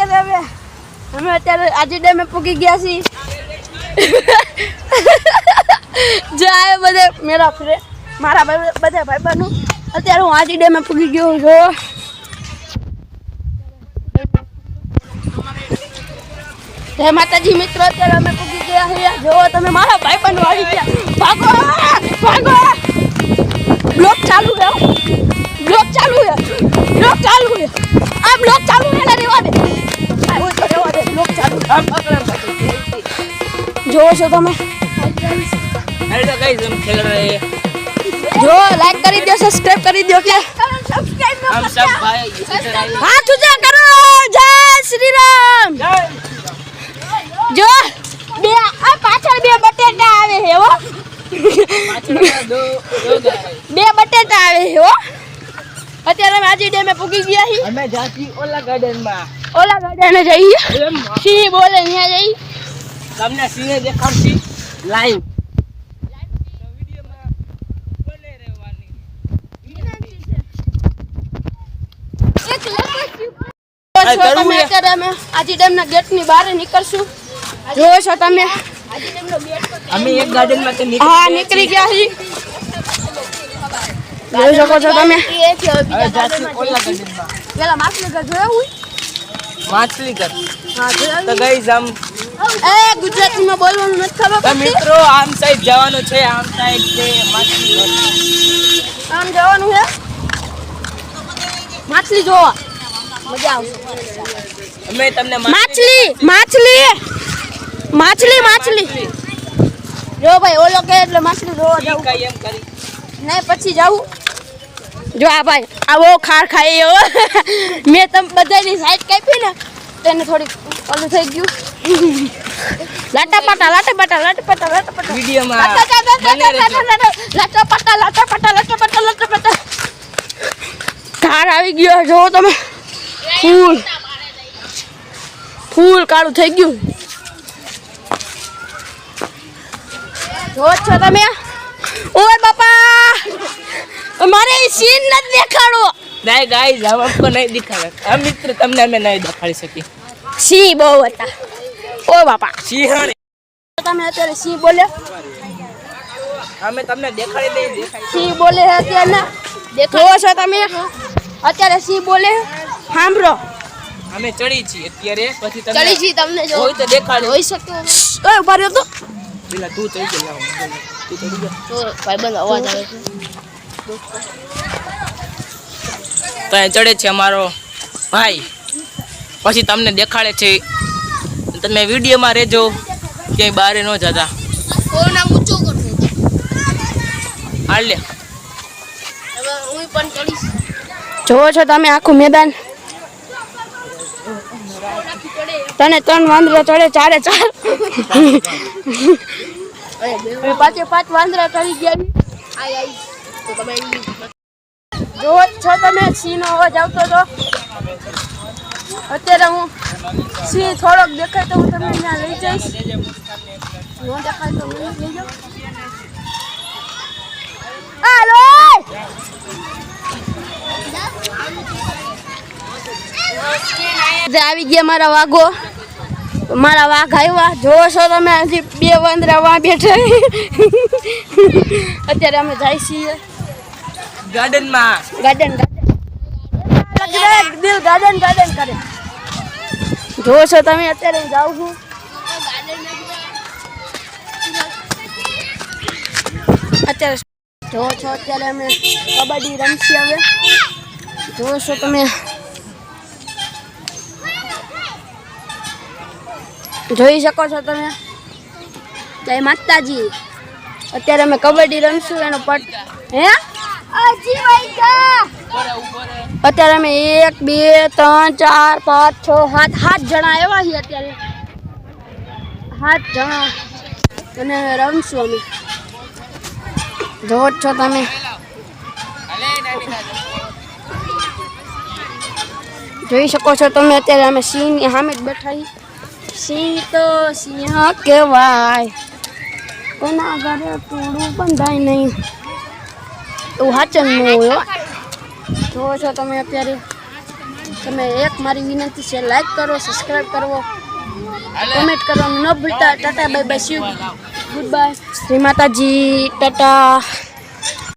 અત્યારે અમે અમે અત્યારે આજે ડેમે પૂકી ગયા છીએ. જાય બધે મેરા ફ્રે. મારા ભાઈ બધા ભાઈબંધો. અત્યારે હું આજે ડેમે પૂકી ગયો છું જય માતાજી મિત્રો, અત્યારે અમે પૂકી ગયા છીએ. જો, તમે મારા ભાઈ પણ વાળી ગયા. ભાગો! ભાગો! બ્લોક ચાલુ છે. બ્લોક ચાલુ છે. જોશો તમે. જો લાઈક કરી દો સબસ્ક્રાઇબ કરી દો કે. હાથ ઊંચા કરો. જય શ્રી રામ. જો બે આ પાછળ બે બટેટા આવે છે હો. બે બટેટા આવે છે હો. અત્યારે અમે આજી ડેમે પૂગી ગયા હી અમે જાતી ઓલા ગાર્ડનમાં. ઓલા ગાર્ડને જઈએ એમ સિંહ બોલે ત્યાં જઈ તમને સિંહ દેખાડશી લાઈવ જો છો તમે અત્યારે અમે આજે ડેમના ગેટની બહાર નીકળશું. જો છો તમે? અમે એક ગાર્ડનમાં તો હા નીકળી ગયા છીએ. જોઈ શકો છો તમે? હવે જાતી ઓલા ગાર્ડનમાં પેલા માછલી ઘર જોયા હોય? માછલી કર તો ગઈ આમ. એ ગુજરાતીમાં બોલવાનું નથી ખબર તો મિત્રો આમ સાઈડ જવાનું છે આમ સાઈડ છે માછલી આમ જવાનું છે? માછલી જોવા. મજા આવશે. અમે તમને માછલી માછલી માછલી. માછલી જો ભાઈ ઓલો કે એટલે માછલી જોવા જવું એમ કરી? નહીં પછી જાવું જો આ ભાઈ આ બહુ ખાર ખાઈ હો મેં તમે બધાની સાઈડ કાપી ને તેને થોડીક ઓલું થઈ ગયું. લાટા પાટા લાટા પાટા લાટા પાટા લાટા પાટા. વિડીયોમાં લાટા પાટા, લાટા. પાટા, લાટા પાટા લાટા પાટા. ધાર આવી ગયો. જો તમે. ફૂલ. ફૂલ કાળું થઈ ગયું. જો છો તમે. ઓય બાપા. સીન ન દેખાડો ના ગાઈઝ હવે આપકો નહીં દેખાડે. આ મિત્ર તમને અમે નહીં દેખાડી શકી સી બહુ હતા. ઓ બાપા. સિંહણ તમે અત્યારે સી બોલે? અમે તમને દેખાડી દઈએ. સી બોલે છે અત્યારે? દેખાવો છો તમે? અત્યારે સી બોલે? સાંભળો. અમે ચડી છીએ અત્યારે પછી તમે ચડી છીએ તમને જો. હોય તો દેખાડ. હોય શકે ઓય ઊભા રહ્યો તો. પેલા તું ચડી જા તું ચડી જા તો ભાઈબંધ અવાજ આવે છે. તો અહીં ચડે છે અમારો ભાઈ. પછી તમને દેખાડે છે. તમે વિડીયોમાં રહેજો. ક્યાંય બહાર ન જતા. હાલ લે. હવે હું પણ ચડીશ. જોવો છો તમે આખું મેદાન? તને ત્રણ વાંદરા ચડે ચારે ચાર. પાંચે પાંચ વાંદરા ચડી ગયા જોવો જ છો તમે, સિંહનો અવાજ આવતો હતો અત્યારે હું સિંહ થોડોક દેખાય તો હું તમને ત્યાં લઈ જઈશ. તો હાલો! આવી ગયા મારા વાઘો. મારા વાઘ આવ્યા. જોવો છો તમે હજી બે વાંદરા વાં બેઠા અત્યારે અમે જાય છીએ ગાર્ડનમાં ગાર્ડન ગાર્ડન દિલ ગાર્ડન ગાર્ડન કરે. જો છો તમે અત્યારે જાઉં છું. અત્યારે જો છો અત્યારે અમે કબડ્ડી રમશી હવે. જો છો તમે. જોઈ શકો છો તમે. જય માતાજી. અત્યારે અમે કબડ્ડી રમશું એનો પટ હે? અત્યારે અમે એક, બે, ત્રણ, ચાર, પાંચ, છ, સાત સાત જણા આવ્યા છીએ અત્યારે. સાત જણા. અને રમશું અમે. જોવો જ છો તમે. જોઈ શકો છો તમે અત્યારે અમે સિંહની સામે જ બેઠા છીએ. સિંહ તો સિંહ કહેવાય. કોના ઘરે ટોળું બંધાય નહીં. એવું હાચન હોય જોવો છો તમે અત્યારે તમે એક મારી વિનંતી છે લાઈક કરો સબસ્ક્રાઈબ કરવો કોમેન્ટ કરવાનું ન ભૂલતા. Tata bye bye see goodbye Shri Mataji tata